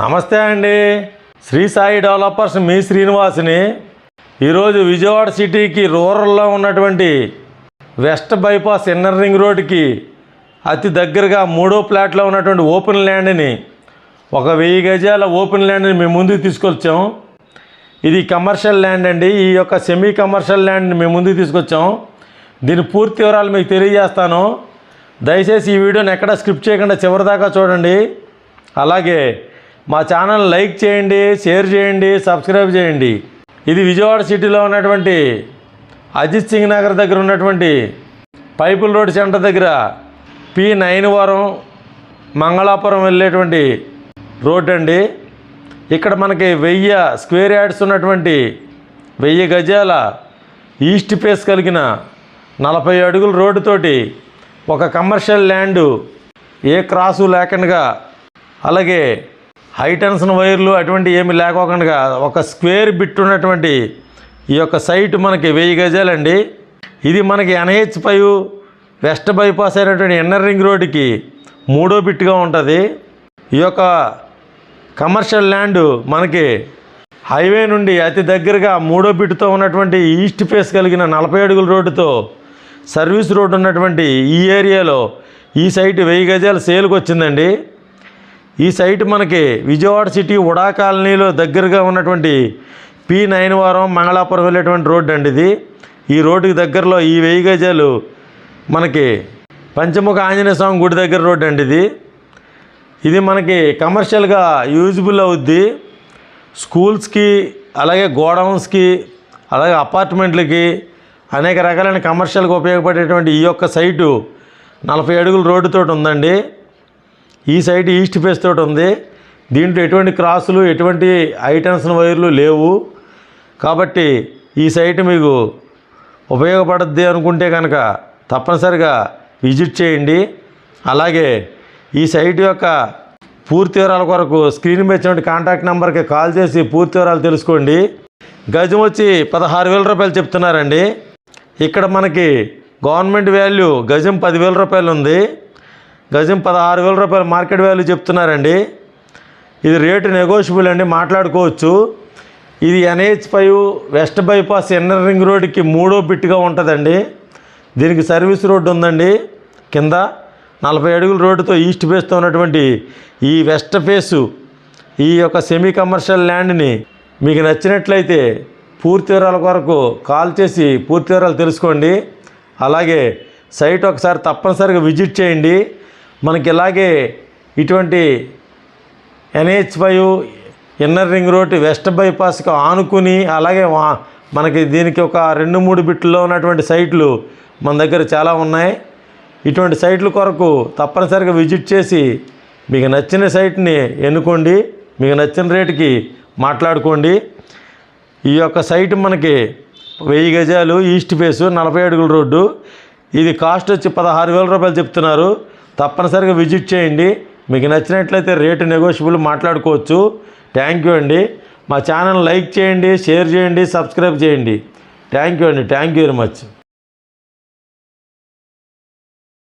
నమస్తే అండి. శ్రీ సాయి డెవలపర్స్ మీ శ్రీనివాస్ని. ఈరోజు విజయవాడ సిటీకి రూరల్లో ఉన్నటువంటి వెస్ట్ బైపాస్ ఇన్నర్ రింగ్ రోడ్కి అతి దగ్గరగా మూడో ప్లాట్లో ఉన్నటువంటి ఓపెన్ ల్యాండ్ని ఒక వెయ్యి గజాల ఓపెన్ ల్యాండ్ని మేము ముందుకు తీసుకొచ్చాం. ఇది కమర్షియల్ ల్యాండ్ అండి. ఈ యొక్క సెమీ కమర్షియల్ ల్యాండ్ని మేము ముందుకు తీసుకొచ్చాం. దీని పూర్తి వివరాలు మీకు తెలియజేస్తాను. దయచేసి ఈ వీడియోని ఎక్కడ స్క్రిప్ట్ చేయకుండా చివరిదాకా చూడండి. అలాగే మా ఛానల్ లైక్ చేయండి షేర్ చేయండి సబ్స్క్రైబ్ చేయండి. ఇది విజయవాడ సిటీలో ఉన్నటువంటి అజిత్ సింగ్ నగర్ దగ్గర ఉన్నటువంటి పైపుల్ రోడ్ సెంటర్ దగ్గర పి నైన్ వారం మంగళాపురం వెళ్ళేటువంటి రోడ్ అండి. ఇక్కడ మనకి వెయ్యి స్క్వేర్ యార్డ్స్ ఉన్నటువంటి వెయ్యి గజాల ఈస్ట్ ఫేస్ కలిగిన నలభై అడుగుల రోడ్డుతోటి ఒక కమర్షియల్ ల్యాండు ఏ క్రాసు లేకుండా అలాగే హై టెన్షన్ వైర్లు అటువంటి ఏమి లేకోకుండా ఒక స్క్వేర్ బిట్ ఉన్నటువంటి ఈ యొక్క సైట్ మనకి వెయ్యి గజాలండి. ఇది మనకి ఎన్హెచ్ ఫైవ్ వెస్ట్ బైపాస్ అయినటువంటి ఇన్నర్ రింగ్ రోడ్డుకి మూడో బిట్గా ఉంటుంది. ఈ యొక్క కమర్షియల్ ల్యాండ్ మనకి హైవే నుండి అతి దగ్గరగా మూడో బిట్తో ఉన్నటువంటి ఈస్ట్ ఫేస్ కలిగిన నలభై అడుగుల రోడ్డుతో సర్వీస్ రోడ్డు ఉన్నటువంటి ఈ ఏరియాలో ఈ సైట్ వెయ్యి గజాలు సేల్కి వచ్చిందండి ఈ సైట్ మనకి విజయవాడ సిటీ ఉడా కాలనీలో దగ్గరగా ఉన్నటువంటి పి నైన్ వారం మంగళాపురం వెళ్ళేటువంటి రోడ్డు అండి ఇది. ఈ రోడ్డుకి దగ్గరలో ఈ వెయ్యి గజాలు మనకి పంచముఖ ఆంజనేయ స్వామి గుడి దగ్గర రోడ్డు అండి ఇది. ఇది మనకి కమర్షియల్గా యూజబుల్ అవుద్ది. స్కూల్స్కి అలాగే గోడౌన్స్కి అలాగే అపార్ట్మెంట్లకి అనేక రకాలైన కమర్షియల్గా ఉపయోగపడేటువంటి ఈ యొక్క సైటు నలభై అడుగుల రోడ్డుతో ఉందండి. ఈ సైట్ ఈస్ట్ ఫేస్ తోటి ఉంది. దీంట్లో ఎటువంటి క్రాసులు ఎటువంటి ఐటెన్షన్ వైర్లు లేవు. కాబట్టి ఈ సైట్ మీకు ఉపయోగపడుద్ది అనుకుంటే కనుక తప్పనిసరిగా విజిట్ చేయండి. అలాగే ఈ సైట్ యొక్క పూర్తి వివరాల కొరకు స్క్రీన్ మీద ఇచ్చినటువంటి కాంటాక్ట్ నెంబర్కి కాల్ చేసి పూర్తి వివరాలు తెలుసుకోండి. గజం వచ్చి పదహారు వేల రూపాయలు చెప్తున్నారండి. ఇక్కడ మనకి గవర్నమెంట్ వాల్యూ గజం పదివేల రూపాయలు ఉంది. గజం పదహారు వేల రూపాయలు మార్కెట్ వాల్యూ చెప్తున్నారండి. ఇది రేటు నెగోషియబుల్ అండి మాట్లాడుకోవచ్చు. ఇది NH five west bypass inner ring రోడ్డుకి మూడో బిట్గా ఉంటుందండి. దీనికి సర్వీస్ రోడ్డు ఉందండి. కింద నలభై అడుగుల రోడ్డుతో ఈస్ట్ ఫేస్తో ఉన్నటువంటి ఈ వెస్ట్ ఫేసు ఈ యొక్క సెమీ కమర్షియల్ ల్యాండ్ని మీకు నచ్చినట్లయితే పూర్తి వివరాల కొరకు కాల్ చేసి పూర్తి వివరాలు తెలుసుకోండి. అలాగే సైట్ ఒకసారి తప్పనిసరిగా విజిట్ చేయండి. మనకి ఇలాగే ఇటువంటి NH five inner ring road west బైపాస్కి ఆనుకుని అలాగే వా- మనకి దీనికి ఒక రెండు మూడు బిట్లో ఉన్నటువంటి సైట్లు మన దగ్గర చాలా ఉన్నాయి. ఇటువంటి సైట్ల కొరకు తప్పనిసరిగా విజిట్ చేసి మీకు నచ్చిన సైట్ని ఎన్నుకోండి. మీకు నచ్చిన రేటుకి మాట్లాడుకోండి. ఈ యొక్క సైట్ మనకి వెయ్యి గజాలు ఈస్ట్ ఫేసు నలభై అడుగుల రోడ్డు. ఇది కాస్ట్ వచ్చి పదహారు వేల రూపాయలు చెప్తున్నారు. తప్పనిసరిగా విజిట్ చేయండి. మీకు నచ్చినట్లయితే రేటు నెగోషియబుల్ మాట్లాడుకోవచ్చు. థ్యాంక్ యూ అండి. మా ఛానల్ లైక్ చేయండి షేర్ చేయండి సబ్స్క్రైబ్ చేయండి. థ్యాంక్ యూ అండి. Thank you very much